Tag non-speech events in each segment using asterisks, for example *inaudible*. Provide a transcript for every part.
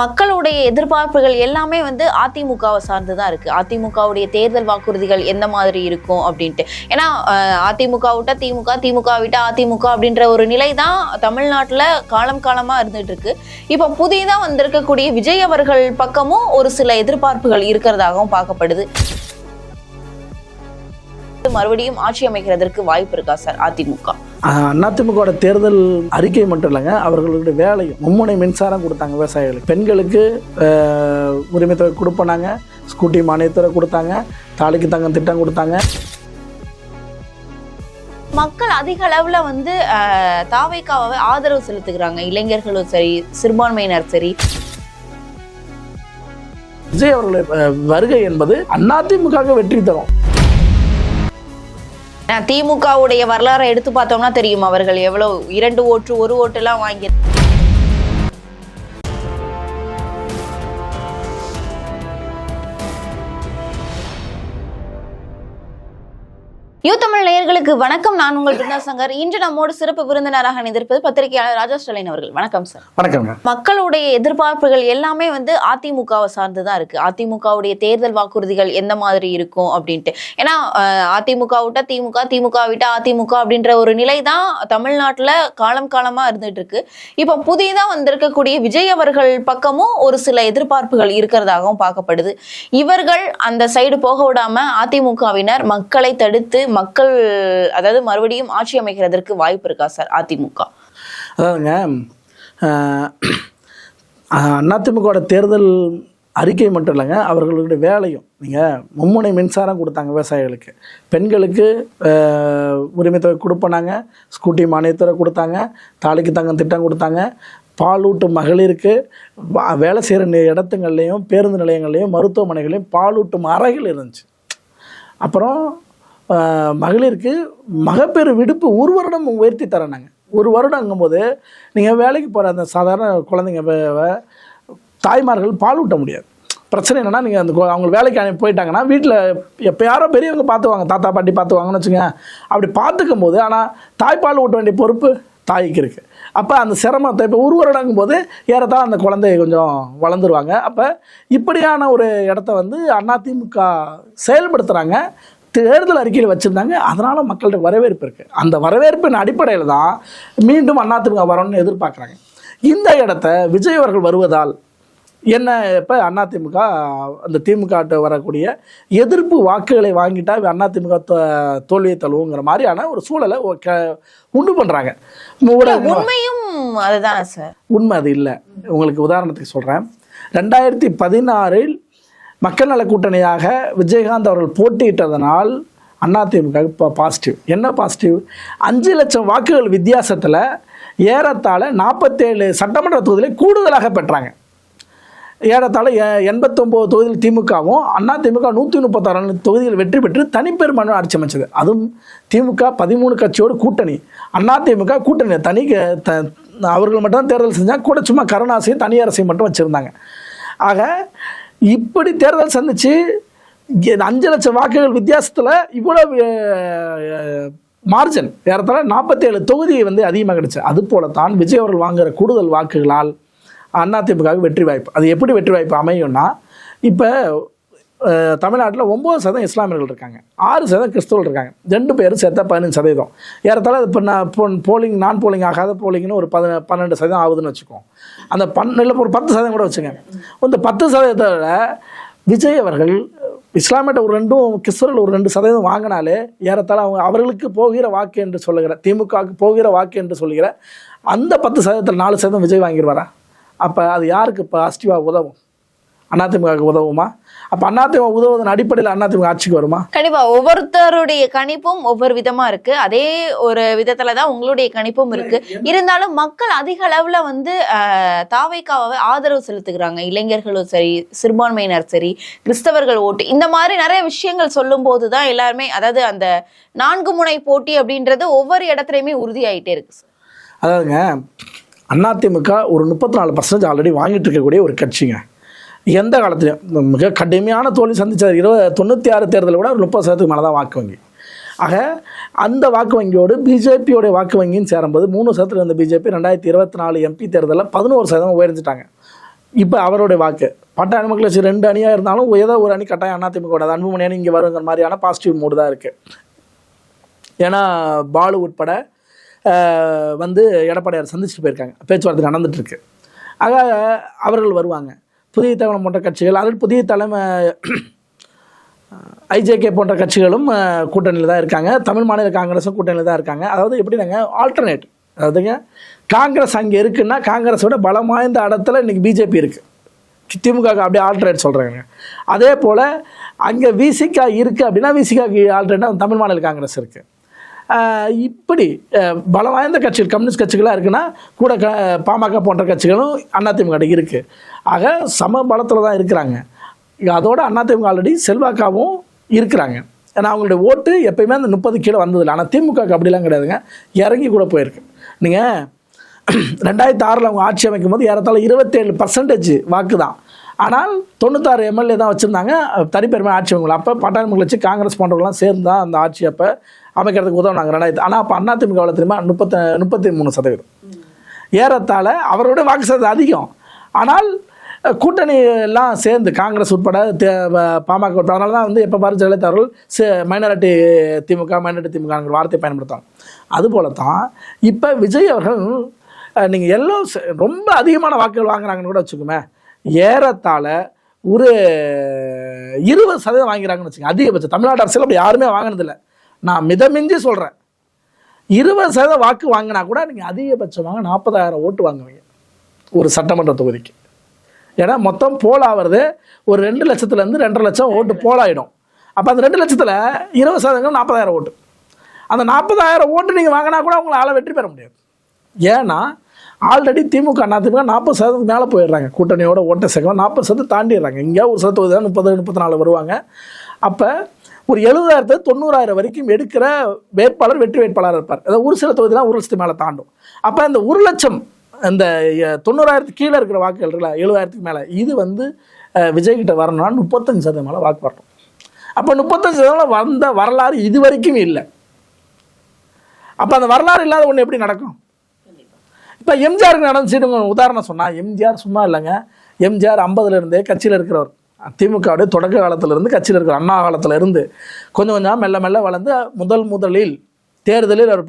மக்களுடைய எதிர்பார்ப்புகள் எல்லாமே வந்து அதிமுகவை சார்ந்து தான் இருக்குது அதிமுகவுடைய தேர்தல் வாக்குறுதிகள் எந்த மாதிரி இருக்கும் அப்படின்ட்டு. ஏன்னா அதிமுக விட்டா திமுக திமுக விட்டா அதிமுக அப்படின்ற ஒரு நிலை தான் தமிழ்நாட்டில் காலம் காலமாக இருந்துகிட்டு இருக்கு. இப்போ புதிதாக வந்திருக்கக்கூடிய விஜய் அவர்கள் பக்கமும் ஒரு சில எதிர்பார்ப்புகள் இருக்கிறதாகவும் பார்க்கப்படுது. மறுபடியும் ஆட்சி அமைக்கிறதற்கு வாய்ப்பு இருக்கா சார் அதிமுக? அதிமுகவோட தேர்தல் அறிக்கை மட்டும் இல்லைங்க அவர்களுடைய வேலையும் மும்முனை மின்சாரம் கொடுத்தாங்க விவசாயிகளுக்கு. பெண்களுக்கு உரிமை தொகை கொடுப்பனாங்க ஸ்கூட்டி மானியத்துறை கொடுத்தாங்க தாலிக்கு தங்கம் திட்டம் கொடுத்தாங்க. மக்கள் அதிக அளவுல வந்து தாவேக்காவை ஆதரவு செலுத்துகிறாங்க. இளைஞர்களும் சரி சிறுபான்மையினர் சரி. விஜய் அவர்களுடைய வருகை என்பது அதிமுக வெற்றி தரும். திமுகவுடைய வரலாறை எடுத்து பார்த்தோம்னா தெரியும் அவர்கள் எவ்வளவு இரண்டு ஓட்டு ஒரு ஓட்டு எல்லாம் வாங்கி யூ தமிழ் நேயர்களுக்கு வணக்கம். நான் உங்கள் பிருந்தா சங்கர். இன்று நம்மோடு சிறப்பு விருந்தினராக இணைந்திருப்பது பத்திரிகையாளர் ராஜா ஸ்டாலின் அவர்கள். வணக்கம் சார் வணக்கங்க மக்களுடைய எதிர்பார்ப்புகள் எல்லாமே வந்து அதிமுகவை சார்ந்து தான் இருக்கு. அதிமுகவுடைய தேர்தல் வாக்குறுதிகள் எந்த மாதிரி இருக்கும் அப்படின்ட்டு. ஏன்னா அதிமுக விட்டா திமுக திமுக விட்டா அதிமுக அப்படின்ற ஒரு நிலை தான் தமிழ்நாட்டுல காலம் காலமா இருந்துட்டு இருக்கு இப்போ புதிதா வந்திருக்கக்கூடிய விஜய் அவர்கள் பக்கமும் ஒரு சில எதிர்பார்ப்புகள் இருக்கிறதாகவும் பார்க்கப்படுது. இவர்கள் அந்த சைடு போக விடாம அதிமுகவினர் மக்களை தடுத்து மக்கள் அதாவது மறுபடியும் ஆட்சி அமைக்கிறதற்கு வாய்ப்பு இருக்கா சார் அதிமுக? அதாவதுங்க அஹ், அதிமுகவோட தேர்தல் அறிக்கை மட்டும் இல்லைங்க அவர்களுடைய வேலையும் நீங்கள் மும்முனை மின்சாரம் கொடுத்தாங்க விவசாயிகளுக்கு. பெண்களுக்கு உரிமைத்தொகை உரிமை தொகை கொடுப்பனாங்க ஸ்கூட்டி மானியத்துறை கொடுத்தாங்க தாலிக்கு தங்கம் திட்டம் கொடுத்தாங்க பாலூட்டு மகளிருக்கு வேலை செய்கிற இடத்துங்கள்லையும் பேருந்து நிலையங்கள்லையும் மருத்துவமனைகள்லையும் பாலூட்டும் அறைகள் இருந்துச்சு. அப்புறம் மகளிருக்கு மகப்பேறு விடுப்பு ஒரு வருடம் உயர்த்தி தரேன் ஒரு வருடங்கும்போது நீங்கள் வேலைக்கு போகிற அந்த சாதாரண குழந்தைங்க தாய்மார்கள் பால் ஊட்ட முடியாது. பிரச்சனை என்னென்னா நீங்கள் அந்த அவங்க வேலைக்கு அனுப்பி போயிட்டாங்கன்னா வீட்டில் எப்போ யாரோ பெரியவங்க பார்த்துவாங்க தாத்தா பாட்டி பார்த்துவாங்கன்னு வச்சுங்க அப்படி பார்த்துக்கும் போது ஆனால் தாய்ப்பால் ஊட்ட வேண்டிய பொறுப்பு தாய்க்கு இருக்குது அப்போ அந்த சிரமத்தை இப்போ ஒரு வருடங்கும் போது ஏறத்தான் அந்த குழந்தை கொஞ்சம் வளர்ந்துருவாங்க. அப்போ இப்படியான ஒரு இடத்த வந்து அதிமுக செயல்படுத்துகிறாங்க தேர்தல் அறிக்கையில் வச்சுருந்தாங்க. அதனால் மக்கள்கிட்ட வரவேற்பு இருக்குது அந்த வரவேற்பின் அடிப்படையில் தான் மீண்டும் அதிமுக வரணும்னு எதிர்பார்க்குறாங்க. இந்த இடத்த விஜய் அவர்கள் வருவதால் என்ன இப்போ அதிமுக அந்த திமுக வரக்கூடிய எதிர்ப்பு வாக்குகளை வாங்கிட்டா அதிமுக தோல்வியை தழுவுங்கிற மாதிரியான ஒரு சூழலை உண்டு பண்ணுறாங்க உண்மையும் அதுதான் சார். உண்மை அது இல்லை. உங்களுக்கு உதாரணத்துக்கு சொல்கிறேன் ரெண்டாயிரத்தி பதினாறில் மக்கள் நல கூட்டணியாக விஜயகாந்த் அவர்கள் போட்டியிட்டதனால் அதிமுக இப்போ பாசிட்டிவ் என்ன பாசிட்டிவ் அஞ்சு லட்சம் வாக்குகள் வித்தியாசத்தில் ஏறத்தாழ நாற்பத்தேழு சட்டமன்ற தொகுதிகளை கூடுதலாக பெற்றாங்க. ஏறத்தாழ எ- எண்பத்தொம்போது தொகுதியில் திமுகவும் அண்ணா திமுக நூற்றி முப்பத்தாறு தொகுதியில் வெற்றி பெற்று தனிப்பெரும்பான்மை ஆட்சி அமைச்சது. அதுவும் திமுக பதிமூணு கட்சியோடு கூட்டணி. அண்ணா திமுக கூட்டணி தனி க- த அவர்கள் மட்டும் தேர்தல் செஞ்சால் கூட சும்மா கருணாசையும் தனி அரசையும் மட்டும் வச்சுருந்தாங்க. ஆக இப்படி தேர்தல் சந்திச்சு அஞ்சு லட்சம் வாக்குகள் வித்தியாசத்தில் இவ்வளோ மார்ஜின் ஏறத்தாழ நாற்பத்தேழு தொகுதி வந்து அதிகமாக கிடைச்சு அது போல தான் விஜய் அவர்கள் வாங்குகிற கூடுதல் வாக்குகளால் அதிமுகவுக்கு வெற்றி வாய்ப்பு. அது எப்படி வெற்றி வாய்ப்பு அமையும்னா இப்போ தமிழ்நாட்டில் ஒம்பது சதவீதம் இஸ்லாமியர்கள் இருக்காங்க. ஆறு சதவீதம் கிறிஸ்தவர்கள் இருக்காங்க. ரெண்டு பேரும் சேர்த்தா பதினஞ்சு சதவீதம். ஏறத்தாழ இப்போ நான் போலிங் நான் போலிங் ஆகாத போலிங்னு ஒரு பதின பன்னெண்டு சதவீதம் ஆகுதுன்னு வச்சுக்கோம் அந்த பன் இல்லை ஒரு பத்து சதவீதம் கூட வச்சுங்க இந்த பத்து சதவீதத்தில் விஜய் அவர்கள் இஸ்லாமியிட்ட ஒரு ரெண்டும் கிறிஸ்தவர்கள் ஒரு ரெண்டு சதவீதம் வாங்கினாலே ஏறத்தாழ அவங்க அவர்களுக்கு போகிற வாக்கு என்று சொல்லுகிற திமுகவுக்கு போகிற வாக்கு என்று சொல்லுகிற அந்த பத்து சதவீதத்தில் நாலு சதவீதம் விஜய் வாங்கிடுவாரா? அப்போ அது யாருக்கு பாசிட்டிவாக உதவும்? அதிமுகவுக்கு உதவுமா? அப்போ அதிமுக உதவுவதன் அடிப்படையில் அதிமுக ஆட்சிக்கு வருமா? கண்டிப்பா ஒவ்வொருத்தருடைய கணிப்பும் ஒவ்வொரு விதமா இருக்கு. அதே ஒரு விதத்துல தான் உங்களுடைய கணிப்பும் இருக்கு. இருந்தாலும் மக்கள் அதிக அளவுல வந்து தாவேக்காவை ஆதரவு செலுத்துகிறாங்க. இளைஞர்களும் சரி சிறுபான்மையினர் சரி கிறிஸ்தவர்கள் ஓட்டு. இந்த மாதிரி நிறைய விஷயங்கள் சொல்லும் போதுதான் எல்லாருமே அதாவது அந்த நான்கு முனை போட்டி அப்படின்றது ஒவ்வொரு இடத்துலயுமே உறுதியாயிட்டே இருக்கு அதாவதுங்க அதிமுக ஒரு முப்பத்தி நாலு பர்சன்டேஜ் ஆல்ரெடி வாங்கிட்டு இருக்கக்கூடிய ஒரு கட்சிங்க. எந்த காலத்துலையும். மிக கடுமையான தோல்வி சந்தித்தார் இருபது தொண்ணூற்றி ஆறு தேர்தலில் கூட ஒரு முப்பது சதவீதத்துக்கு மேலே தான் வாக்கு வங்கி. ஆக அந்த வாக்கு வங்கியோடு பிஜேபியோடைய வாக்கு வங்கின்னு சேரும்போது மூணு சதவீதம் இருந்த பிஜேபி ரெண்டாயிரத்தி இருபத்தி நாலு எம்பி தேர்தலில் பதினோரு சதவீதம் உயர்ந்துட்டாங்க இப்போ அவருடைய வாக்கு. பட்டாணி மக்கள் கட்சி ரெண்டு அணியாக இருந்தாலும் ஏதோ ஒரு அணி கட்டாயம் அதிமுக கூடாது அன்புமணி அணி இங்கே வருங்கிற மாதிரியான பாசிட்டிவ் மூடு தான் இருக்குது ஏன்னா பாலு உட்பட வந்து எடப்பாடியார் சந்திச்சுட்டு போயிருக்காங்க. பேச்சுவார்த்தை நடந்துட்டுருக்கு ஆக அவர்கள் வருவாங்க. புதிய தலைமை போன்ற கட்சிகள் அதில் புதிய தலைமை ஐஜேகே போன்ற கட்சிகளும் கூட்டணியில் தான் இருக்காங்க. தமிழ் மாநில காங்கிரஸும் கூட்டணியில் தான் இருக்காங்க. அதாவது எப்படினாங்க ஆல்டர்னேட் அதாவதுங்க காங்கிரஸ் அங்கே இருக்குன்னா காங்கிரஸோட பலம் வாய்ந்த இடத்துல இன்னைக்கு பிஜேபி இருக்குது திமுக அப்படியே ஆல்டர்னேட் சொல்கிறாங்க அதே போல் அங்கே விசிகா இருக்குது அப்படின்னா விசிகாக்கு ஆல்டர்னேட் தமிழ் மாநில காங்கிரஸ் இருக்குது இப்படி பலம் வாய்ந்த கட்சிகள் கம்யூனிஸ்ட் கட்சிகளாக இருக்குன்னா கூட க பாமக போன்ற கட்சிகளும் அதிமுக இருக்குது ஆக சம பலத்தில் தான் இருக்கிறாங்க. அதோட அதிமுக ஆல்ரெடி செல்வாக்காவும் இருக்கிறாங்க. ஏன்னா அவங்களுடைய ஓட்டு எப்பயுமே அந்த முப்பது கீழே வந்ததில்லை ஆனால் திமுகக்கு அப்படிலாம் கிடையாதுங்க. இறங்கி கூட போயிருக்கு. நீங்கள் *clears throat* ரெண்டாயிரத்தி ஆறில் அவங்க ஆட்சி அமைக்கும் போது ஏறத்தாழ இருபத்தேழு பர்சன்டேஜ் வாக்கு தான். ஆனால் தொண்ணூத்தாறு எம்எல்ஏ தான் வச்சுருந்தாங்க. தனிப்பெருமை ஆட்சி அமைக்கல அப்போ பட்டாணி மக்கள் வச்சு காங்கிரஸ் போன்றவங்களாம் சேர்ந்து தான் அந்த ஆட்சி அப்போ அமைக்கிறதுக்கு உதவுனாங்க. ரெண்டாயிரத்து ஆனால் அப்போ அண்ணா திமுக தெரியுமா? முப்பத்த முப்பத்தி மூணு சதவீதம். ஏறத்தாழ அவரோட வாக்கு சதவீதம் அதிகம். ஆனால் கூட்டணி எல்லாம் சேர்ந்து காங்கிரஸ் உட்பட தே- பாமக உட்பட. அதனால தான் வந்து எப்போ பாரு ஜெயலலிதா அவர்கள் மைனாரிட்டி திமுக மைனாரிட்டி திமுகங்கிற வார்த்தையை பயன்படுத்தாங்க அதுபோல தான் இப்போ விஜய் அவர்கள் நீங்கள் எல்லாம் ரொம்ப அதிகமான வாக்குகள் வாங்குறாங்கன்னு கூட வச்சுக்கோமே. ஏறத்தாழ ஒரு இருபது சதவீதம் வாங்கிறாங்கன்னு வச்சுக்கோங்க. அதிகபட்சம். தமிழ்நாடு அரசியல் அப்படி யாருமே வாங்கினதில்லை. நான் மிதமிஞ்சி சொல்கிறேன் இருபது சதவீதம் வாக்கு வாங்கினா கூட நீங்கள் அதிகபட்சமாக நாற்பதாயிரம் ஓட்டு வாங்குவீங்க. ஒரு சட்டமன்ற தொகுதிக்கு. ஏன்னா மொத்தம் போல் ஆகிறது ஒரு ரெண்டு லட்சத்துலேருந்து ரெண்டரை லட்சம் ஓட்டு போலாயிடும் அப்போ அந்த ரெண்டு லட்சத்தில் இருபது சதவீதம் நாற்பதாயிரம் ஓட்டு. அந்த நாற்பதாயிரம் ஓட்டு நீங்கள் வாங்கினா கூட உங்களால் வெற்றி பெற முடியாது. ஏன்னா ஆல்ரெடி திமுக அதிமுக நாற்பது சதவீதத்துக்கு மேலே போயிடுறாங்க. கூட்டணியோட ஓட்டை சேர்க்கணும் நாற்பது சதவீதம் தாண்டிடுறாங்க. இங்கே ஒரு சதவீதம் தான் முப்பது முப்பத்தி நாலு வருவாங்க. அப்போ ஒரு எழுபதாயிரத்து தொண்ணூறாயிரம் வரைக்கும் எடுக்கிற வேட்பாளர் வெற்றி வேட்பாளர் இருப்பார். அதாவது ஒரு சில தொகுதிலாம் ஒரு லட்சத்து மேலே தாண்டும். அப்போ இந்த ஒரு லட்சம் இந்த தொண்ணூறாயிரத்துக்கு கீழே இருக்கிற வாக்குகள் இருக்குல்ல எழுபதாயிரத்துக்கு மேலே இது வந்து விஜய்கிட்ட வரணும்னா முப்பத்தஞ்சு சதவீதம் மேலே வாக்கு வரணும். அப்போ முப்பத்தஞ்சு சதவீதம் வந்த வரலாறு இது வரைக்கும் இல்லை. அப்போ அந்த வரலாறு இல்லாத ஒன்று எப்படி நடக்கும்? இப்போ எம்ஜிஆருக்கு நடந்துச்சுன்னு உதாரணம் சொன்னால் எம்ஜிஆர் சும்மா இல்லைங்க. எம்ஜிஆர் ஐம்பதுலேருந்தே கட்சியில் இருக்கிறவர். திமுகவுடைய தொடக்க காலத்திலிருந்து கட்சியில் இருக்கிற அண்ணா காலத்தில் இருந்து கொஞ்சம் கொஞ்சம் மெல்ல மெல்ல வளர்ந்து முதல் முதலில் தேர்தலில் அவர்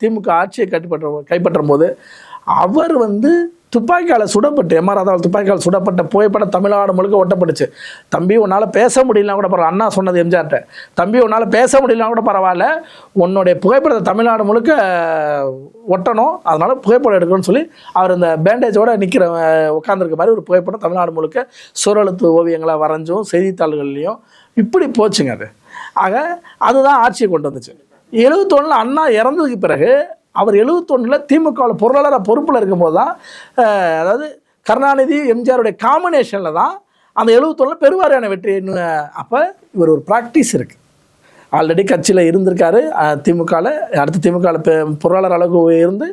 திமுக ஆட்சியை கைப்பற்ற கைப்பற்றும் போது அவர் வந்து துப்பாக்கியால் சுடப்பட்டு எம்ஆர் ராதாவால் துப்பாக்கியால் சுடப்பட்ட புகைப்படம் தமிழ்நாடு முழுக்க ஒட்டப்பட்டுச்சு. தம்பி உன்னால் பேச முடியலனா கூட பரவாயில்ல அண்ணா சொன்னது எம்ஜிஆர்ட்ட. தம்பி உன்னால் பேச முடியலனா கூட பரவாயில்ல. உன்னுடைய புகைப்படத்தை தமிழ்நாடு முழுக்க ஒட்டணும். அதனால் புகைப்படம் எடுக்கணும்னு சொல்லி அவர் இந்த பேண்டேஜோடு நிற்கிற உட்காந்துருக்க மாதிரி ஒரு புகைப்படம் தமிழ்நாடு முழுக்க சுரழுத்து ஓவியங்களை வரைஞ்சும் செய்தித்தாள்கள்லையும் இப்படி போச்சுங்க அது. ஆக அதுதான் ஆட்சியை கொண்டு வந்துச்சு. எழுபத்தொன்னில் அண்ணா இறந்ததுக்கு பிறகு அவர் எழுபத்தொன்னில் திமுகவில் பொருளாளர பொறுப்பில் இருக்கும்போது தான் அதாவது கருணாநிதி எம்ஜிஆருடைய காம்பினேஷனில் தான் அந்த எழுபத்தொன்னில் பெருவாரியான வெற்றி அப்போ இவர் ஒரு ப்ராக்டிஸ் இருக்குது ஆல்ரெடி கட்சியில் இருந்திருக்காரு திமுகவில் அடுத்து திமுகவில் பொருளாளர் அளவுக்கு இருந்து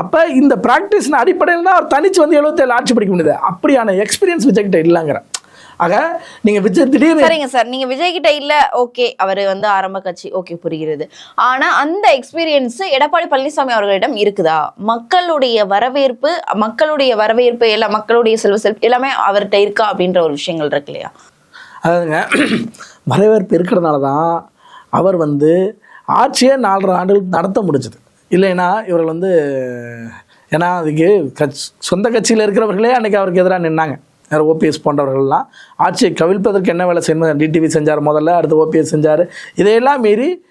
அப்போ இந்த ப்ராக்டிஸின் அடிப்படையில் தான் அவர் தனிச்சு வந்து எழுபத்தேழு ஆட்சி பிடிக்க முடியுது. அப்படியான எக்ஸ்பீரியன்ஸ் விஜய்கிட்ட இல்லைங்கிற. ஆக நீங்கள் விஜய் திடீர்னு சரிங்க சார். நீங்க விஜய் கிட்ட இல்ல ஓகே அவர் வந்து ஆரம்ப கட்சி ஓகே புரிகிறது. ஆனா அந்த எக்ஸ்பீரியன்ஸ் எடப்பாடி பழனிசாமி அவர்களிடம் இருக்குதா? மக்களுடைய வரவேற்பு மக்களுடைய வரவேற்பு எல்லாம் மக்களுடைய செல்வ செல்வ எல்லாமே அவர்கிட்ட இருக்கா அப்படின்ற ஒரு விஷயங்கள் இருக்கு இல்லையா? அதாவதுங்க வரவேற்பு இருக்கிறதுனால தான் அவர் வந்து ஆட்சியே நாலரை ஆண்டுகள் நடத்த முடிஞ்சது. இல்லைன்னா இவர்கள் வந்து ஏன்னா அதுக்கு கட்சி சொந்த கட்சியில் இருக்கிறவர்களே அன்றைக்கி அவருக்கு எதிராக நின்னாங்க. ஓபிஎஸ் போன்றவர்கள்லாம் ஆட்சியை கவிழ்ப்பதற்கு என்ன வேலை செய்யணும்? டிடிவி செஞ்சார் முதல்ல அடுத்து ஓபிஎஸ் செஞ்சார். இதையெல்லாம் மீறி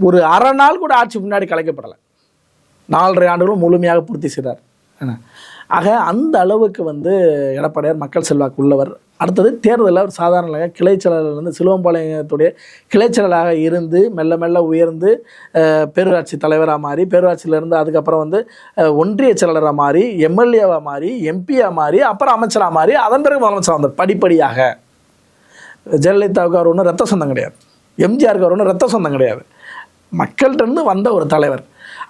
ஒரு அரை நாள் கூட ஆட்சி முன்னாடி கலைக்கப்படலை. நாலரை ஆண்டுகளும் முழுமையாக பூர்த்தி செய்தார். ஆக அந்த அளவுக்கு வந்து எடப்பாடியார் மக்கள் செல்வாக்கு உள்ளவர். அடுத்தது தேர்தலில் அவர் சாதாரண கிளைச்செயலாளர் வந்து சிலுவம்பாளையத்துடைய கிளைச்செயலாக இருந்து மெல்ல மெல்ல உயர்ந்து பேரூராட்சி தலைவராக மாறி பேரூராட்சியிலேருந்து அதுக்கப்புறம் வந்து ஒன்றிய செயலாளராக மாறி எம்எல்ஏவாக மாறி எம்பியாக மாறி அப்புறம் அமைச்சராக மாறி அதன் பிறகு முதலமைச்சராக வந்தார் படிப்படியாக. ஜெயலலிதாவுக்கு அவர் ஒன்றும் ரத்த சொந்தம் கிடையாது. எம்ஜிஆருக்கு அவர் ஒன்றும் ரத்த சொந்தம் கிடையாது. மக்கள்கிட்ட இருந்து வந்த ஒரு தலைவர்.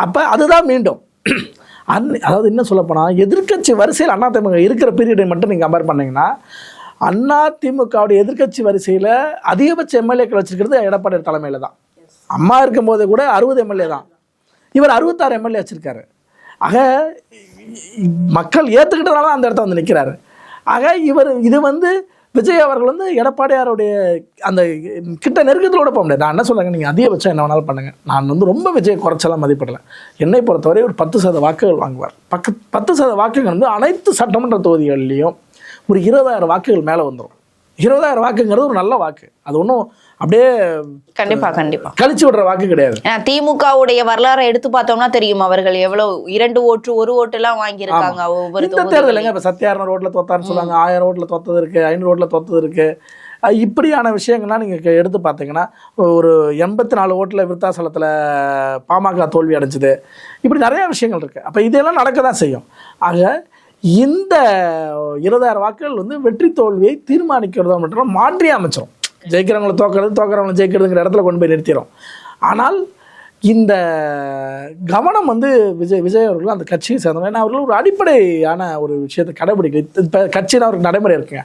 அப்போ அதுதான் மீண்டும். அன் அதாவது என்ன சொல்லப்போனால் எதிர்க்கட்சி வரிசையில் அதிமுக இருக்கிற பீரியடை மட்டும் நீங்கள் கம்பேர் பண்ணிங்கன்னா அண்ணா திமுகவுடைய எதிர்க்கட்சி வரிசையில் அதிகபட்ச எம்எல்ஏக்கள் வச்சிருக்கிறது எடப்பாடி தலைமையில் தான். அம்மா இருக்கும்போது கூட அறுபது எம்எல்ஏ தான். இவர் அறுபத்தாறு எம்எல்ஏ வச்சிருக்காரு. ஆக மக்கள் ஏற்றுக்கிட்டதுனால தான் அந்த இடத்த வந்து நிற்கிறாரு ஆக இவர் இது வந்து விஜய் அவர்கள் வந்து எடப்பாடியாருடைய அந்த கிட்ட நெருக்கத்தோட போக முடியாது. நான் என்ன சொல்லுங்க நீங்கள் அதிகபட்சம் என்ன வேணாலும் பண்ணுங்கள் நான் வந்து ரொம்ப விஜய் குறைச்சலாம் மதிப்பிடலை. என்னை பொறுத்தவரை ஒரு பத்து சதவீத வாக்குகள் வாங்குவார். பக்க பத்து சதவீத வாக்குகள் வந்து அனைத்து சட்டமன்ற தொகுதிகள்லேயும் ஒரு இருபதாயிரம் வாக்குகள் மேலே வந்துடும் இருபதாயிரம் வாக்குங்கிறது ஒரு நல்ல வாக்கு. அது ஒன்றும் அப்படியே கண்டிப்பா கண்டிப்பா. கழிச்சு விடுற வாக்கு கிடையாது. திமுகவுடைய வரலாறை எடுத்து பார்த்தோம்னா தெரியும் அவர்கள் எவ்வளவு இரண்டு ஓட்டு ஒரு ஓட்டு எல்லாம் வாங்கியிருக்காங்க ஒவ்வொரு தேர்தலுங்க இப்போ சத்தியாயிரம் ரோட்டில் தோத்தாருன்னு சொல்லுவாங்க. ஆயிரம் ரோட்டில் தோத்தது இருக்குது ஐநூறு ரோட்டில் தோத்தது இருக்குது அஹ் இப்படியான விஷயங்கள்லாம் நீங்கள் எடுத்து பார்த்தீங்கன்னா ஒரு எண்பத்தி நாலு ஓட்டில் விருத்தாசலத்தில் பாமக தோல்வி அடைஞ்சுது. இப்படி நிறைய விஷயங்கள் இருக்குது அப்போ இதெல்லாம் நடக்க தான் செய்யும். ஆக இந்த இருபதாயிரம் வாக்குகள் வந்து வெற்றி தோல்வியை தீர்மானிக்கிறதோ மட்டும் மாற்றி அமைச்சிடும் ஜெயிக்கிறவங்களை தோக்கிறது தோக்கிறவங்களை ஜெயிக்கிறதுங்கிற இடத்துல கொண்டு போய் நிறுத்திடும் ஆனால் இந்த கவனம் வந்து விஜய் விஜய் அவர்கள் அந்த கட்சியை சேர்ந்தவங்க ஏன்னா அவர்கள் ஒரு அடிப்படையான ஒரு விஷயத்தை கடைபிடிக்க இப்போ கட்சியில் அவருக்கு நடைமுறை இருக்குங்க.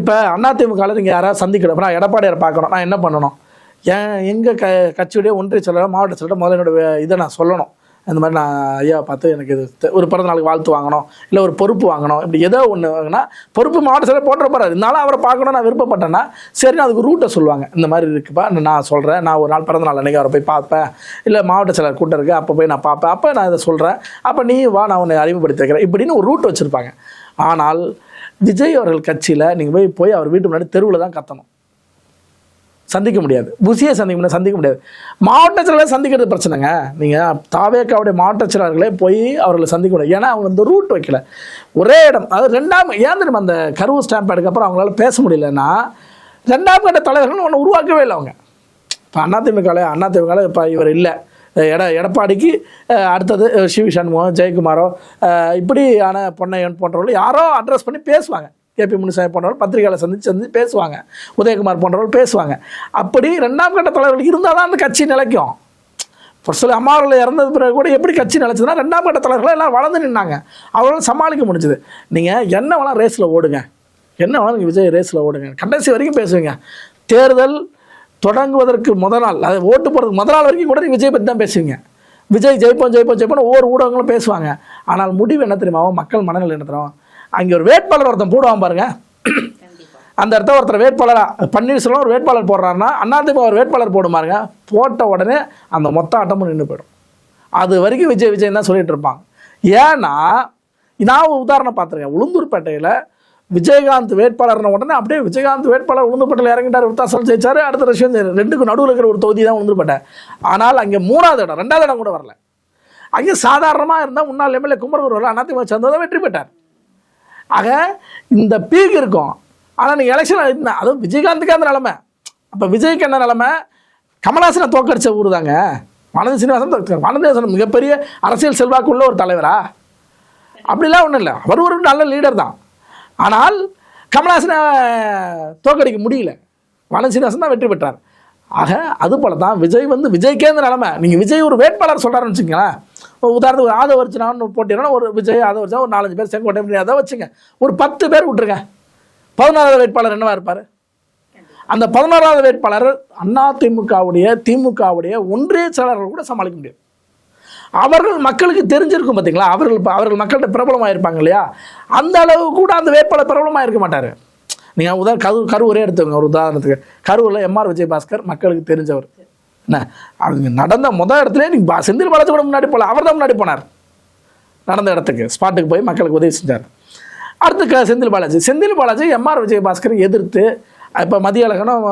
இப்போ அதிமுகவில் நீங்கள் யாராவது சந்திக்கணும். நான் எடப்பாடியார் பார்க்கணும். நான் என்ன பண்ணணும்? ஏன் எங்கள் க கட்சியுடைய ஒன்றிய செயலர் மாவட்ட செயலர் முதல்ல என்னோட இதை நான் சொல்லணும். இந்த மாதிரி நான் ஐயா பார்த்து எனக்கு இது ஒரு பிறந்த நாளுக்கு வாழ்த்து வாங்கணும் இல்லை ஒரு பொறுப்பு வாங்கணும் இப்படி ஏதோ ஒன்று வாங்கினா பொறுப்பு மாவட்ட சிலர் போட்டுற போகிறாரு இருந்தாலும் அவரை பார்க்கணும் நான் விருப்பப்பட்டேன்னா சரி அதுக்கு ரூட்டை சொல்லுவாங்க. இந்த மாதிரி இருக்குப்பா நான் சொல்கிறேன் நான் ஒரு நாள் பிறந்த நாள் அன்றைக்கி அவரை போய் பார்ப்பேன். இல்லை மாவட்ட சிலர் கூட்டம் இருக்குது அப்போ போய் நான் பார்ப்பேன். அப்போ நான் இதை சொல்கிறேன் அப்போ நீ வா நான் உன்னை அறிமுகப்படுத்தி வைக்கிறேன் இப்படின்னு ஒரு ரூட் வச்சுருப்பாங்க. ஆனால் விஜய் அவர்கள் கட்சியில் நீங்கள் போய் போய் அவர் வீட்டு முன்னாடி தெருவில் தான் கத்தணும். சந்திக்க முடியாது. புசியை சந்திக்க முடியாது சந்திக்க முடியாது. மாவட்ட செயலாளர் சந்திக்கிறது பிரச்சனைங்க. நீங்கள் தாவேக்காவுடைய மாவட்ட செயலாளர்களே போய் அவர்களை சந்திக்க முடியாது. ஏன்னா அவங்க இந்த ரூட் வைக்கல. ஒரே இடம். அது ரெண்டாம் ஏன் தெரியுமா அந்த கருவு ஸ்டாம்ப் எடுக்கப்புறம் அவங்களால பேச முடியலன்னா ரெண்டாம் கட்ட தலைவர்கள் ஒன்று உருவாக்கவே இல்லை அவங்க. இப்போ அதிமுகவில் அதிமுகவில் இப்போ இவர் இல்லை. எட எடப்பாடிக்கு அடுத்தது சிவி சண்முகம் ஜெயக்குமாரோ இப்படியான பொன்னையன் போன்றவர்கள் யாரோ அட்ரஸ் பண்ணி பேசுவாங்க. கேபி முனுசாமி போன்றவர்கள் பத்திரிகையாளர் சந்தித்து சந்தித்து பேசுவாங்க. உதயகுமார் போன்றவர்கள் பேசுவாங்க. அப்படி ரெண்டாம் கட்ட தலைவர்கள் இருந்தால் தான் அந்த கட்சி நிலைக்கும். இப்போ சொல்லி அம்மாவர்கள் இறந்தது பிறகு கூட எப்படி கட்சி நிலைச்சதுன்னா ரெண்டாம் கட்ட தலைவர்கள் எல்லாம் வளர்ந்து நின்னாங்க. அவங்களால சமாளிக்க முடிஞ்சது. நீங்கள் என்ன வேணால் ரேஸில் ஓடுங்க. என்ன வேணாலும் நீங்கள் விஜய் ரேஸில் ஓடுங்க. கடைசி வரைக்கும் பேசுவீங்க. தேர்தல் தொடங்குவதற்கு முத நாள் அது ஓட்டு போகிறதுக்கு முத நாள் வரைக்கும் கூட நீங்கள் விஜய் பற்றி தான் பேசுவீங்க. விஜய் ஜெயிப்போம் ஜெயிப்போம் ஜெயிப்போம் ஒவ்வொரு ஊடகங்களும் பேசுவாங்க. ஆனால் முடிவு என்ன தெரியுமா? மக்கள் மனநிலை என்ன தெரியும்? அங்கே ஒரு வேட்பாளர் ஒருத்தன் போடுவான் பாருங்க. அந்த இடத்த ஒருத்தர் வேட்பாளராக பன்னீர்செல்வம் ஒரு வேட்பாளர் போடுறாருன்னா அதிமுக ஒரு வேட்பாளர் போடுமாருங்க போட்ட உடனே அந்த மொத்த ஆட்டமும் நின்று போயிடும். அது வரைக்கும் விஜய் விஜய் தான் சொல்லிட்டு இருப்பாங்க. ஏன்னா நான் உதாரணம் பார்த்துருக்கேன். உளுந்தூர்பேட்டையில் விஜயகாந்த் வேட்பாளர்ன உடனே அப்படியே விஜயகாந்த் வேட்பாளர் உளுந்தூர்பேட்டையில் இறங்கிட்டார். விருத்தாசலம் ஜெயிச்சார். அடுத்த விஷயம் ரெண்டுக்கும் நடுவில் இருக்கிற ஒரு தொகுதி தான் உளுந்தூர்பேட்டை. ஆனால் அங்கே மூணாவது இடம் ரெண்டாவது இடம் கூட வரல. அங்கே சாதாரணமாக இருந்தால் முன்னாள் எம்எல்ஏ குமரகுரு அதிமுக சேர்ந்ததான் வெற்றி பெற்றார். ஆக இந்த பீக் இருக்கும். ஆனால் நீங்கள் எலெக்ஷன் அதுவும் விஜயகாந்துக்கு அந்த நிலமை. அப்போ விஜய்க்கு என்ன நிலமை? கமல்ஹாசனை தோக்கடிச்ச ஊர் தாங்க. வானதி சீனிவாசன் தோக்க- மிகப்பெரிய அரசியல் செல்வாக்கு உள்ள ஒரு தலைவரா? அப்படிலாம் ஒன்றும் இல்லை. அவர் ஒரு நல்ல லீடர் தான். ஆனால் கமல்ஹாசனை தோக்கடிக்க முடியல. வானதி சீனிவாசன் தான் வெற்றி பெற்றார். ஆக அது போல தான் விஜய் வந்து விஜய்க்கே இந்த நிலமை. நீங்கள் விஜய் ஒரு வேட்பாளர் சொல்கிறாருன்னு வச்சுக்கங்களேன். உதாரணத்துக்கு ஆதவ ஆதவர்ச்சனான்னு போட்டீங்கன்னா ஒரு விஜய் ஆதவர்ச்சனா ஒரு நாலஞ்சு பேர் செங்கோட்டை இப்படி அதை வச்சுங்க. ஒரு பத்து பேர் விட்டுருங்க. பதினாறாவது வேட்பாளர் என்னவா இருப்பார்? அந்த பதினாறாவது வேட்பாளர் அண்ணா திமுகவுடைய திமுகவுடைய ஒன்றிய செயலாளர்கள் கூட சமாளிக்க முடியும். அவர்கள் மக்களுக்கு தெரிஞ்சிருக்கும் பார்த்தீங்களா அவர்கள் அவர்கள் மக்கள்கிட்ட பிரபலமாக இருப்பாங்க இல்லையா? அந்த அளவு கூட அந்த வேட்பாளர் பிரபலமாக இருக்க மாட்டார். நீங்கள் உதாரணம் கரு கரூரே எடுத்துக்கோங்க ஒரு உதாரணத்துக்கு. கரூரில் எம்ஆர் விஜயபாஸ்கர் மக்களுக்கு தெரிஞ்சவர். என்ன? அவங்க நடந்த முதல் இடத்துல நீங்கள் செந்தில் பாலாஜி கூட முன்னாடி போகல அவர் தான் முன்னாடி போனார். நடந்த இடத்துக்கு ஸ்பாட்டுக்கு போய் மக்களுக்கு உதவி செஞ்சார். அடுத்து க செந்தில் பாலாஜி. செந்தில் பாலாஜி எம்ஆர் விஜயபாஸ்கரை எதிர்த்து இப்போ மதிய அழகனும்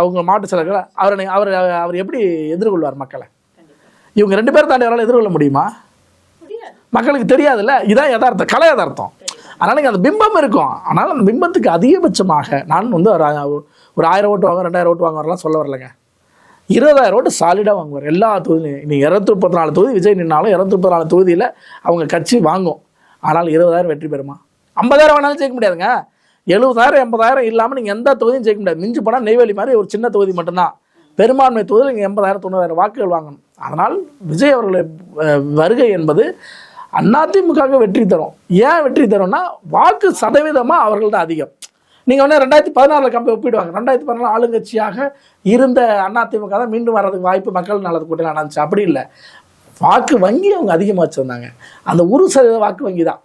அவங்க மாவட்ட செயலர்கள் அவரை அவர் அவர் எப்படி எதிர்கொள்வார் மக்களை? இவங்க ரெண்டு பேரும் தாண்டி அவரால் எதிர்கொள்ள முடியுமா? மக்களுக்கு தெரியாதுல்ல? இதான் யதார்த்தம் கலை யதார்த்தம். அதனால் இங்கே அந்த பிம்பம் இருக்கும். ஆனால் அந்த பிம்பத்துக்கு அதிகபட்சமாக நான் வந்து ஒரு ஒரு ஆயிரம் ஓட்டு வாங்க ரெண்டாயிரம் ஓட்டு வாங்க வரலாம் சொல்ல வரலங்க. இருபதாயிரம் ஓட்டு சாலிடாக வாங்குவார். எல்லா தொகுதியும் நீ இரநூத்தி முப்பத்தி நாலு தொகுதி விஜய் நின்னாலும் இரநூத்தி முப்பத்தி நாலு தொகுதியில் அவங்க கட்சி வாங்கும். ஆனால் இருபதாயிரம் வெற்றி பெறுமா? ஐம்பதாயிரம் வேணாலும் ஜெயிக்க முடியாதுங்க. எழுபதாயிரம் எண்பதாயிரம் இல்லாமல் நீங்கள் எந்த தொகுதியும் ஜெயிக்க முடியாது. மிஞ்சி போனால் நெய்வேலி மாதிரி ஒரு சின்ன தொகுதி மட்டும்தான். பெரும்பான்மை தொகுதியில் நீங்கள் எண்பதாயிரம் தொண்ணூறாயிரம் வாக்குகள் வாங்கணும். அதனால் விஜய் அவர்களுடைய வருகை என்பது அதிமுக வெற்றி தரும். ஏன் வெற்றி தரும்னா வாக்கு சதவீதமாக அவர்கள் தான் அதிகம். நீங்கள் வந்து ரெண்டாயிரத்தி பதினாறில் கம்பி ஒப்பிடுவாங்க. ரெண்டாயிரத்தி பதினாலு ஆளுங்கட்சியாக இருந்த அதிமுக தான் மீண்டும் வர்றதுக்கு வாய்ப்பு மக்கள் நலத்து கூட்டணி நடந்துச்சு அப்படி இல்லை. வாக்கு வங்கி அவங்க அதிகமாக வச்சுருந்தாங்க. அந்த ஒரு சதவீத வாக்கு வங்கி தான்.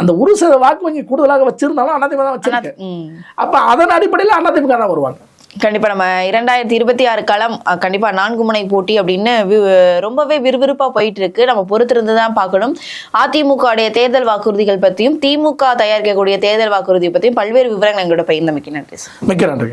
அந்த ஒரு சதவீத வாக்கு வங்கி கூடுதலாக வச்சிருந்தாலும் அதிமுக தான் வச்சிருக்கு. அப்போ அதன் அடிப்படையில் அதிமுக தான் வருவாங்க. கண்டிப்பா நம்ம இரண்டாயிரத்தி இருபத்தி ஆறு களம் கண்டிப்பாக கண்டிப்பா நான்கு முனை போட்டி அப்படின்னு வி- ரொம்பவே விறுவிறுப்பா போயிட்டு இருக்கு நம்ம பொறுத்திருந்து தான் பார்க்கணும். அதிமுக உடைய தேர்தல் வாக்குறுதிகள் பத்தியும் திமுக தயாரிக்கக்கூடிய தேர்தல் வாக்குறுதி பத்தியும் பல்வேறு விவரங்கள் எங்களோட பகிர்ந்தமைக்கு நன்றி மிக்க நன்றி